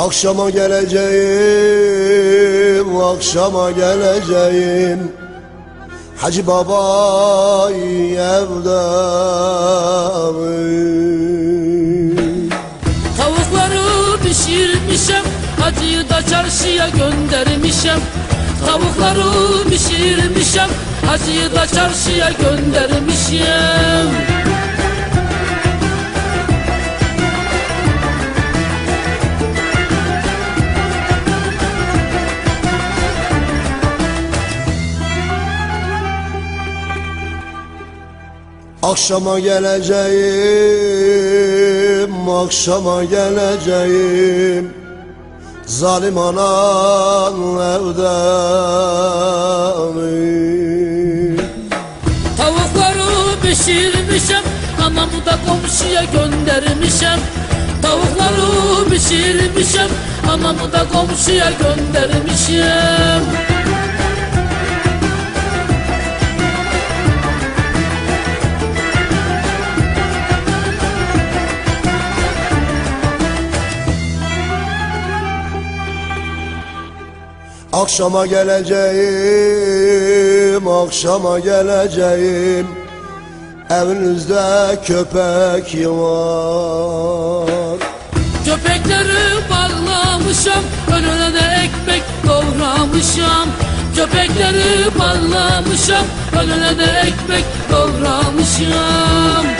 Akşama geleceğim, akşama geleceğim. Hacı baba evde Tavukları pişirmişem Hacıyı da çarşıya göndermişem. Tavukları pişirmişem Hacıyı da çarşıya göndermişem Akşama geleceğim, akşama geleceğim. Zalim anan evde Tavukları pişirmişem Anamı da komşuya göndermişem Tavukları pişirmişem Anamı da komşuya göndermişem Akşama geleceğim, akşama geleceğim. Evinizde köpek var Köpekleri bağlamışam Önüne de ekmek doğramışam. Köpekleri bağlamışam Önüne de ekmek doğramışam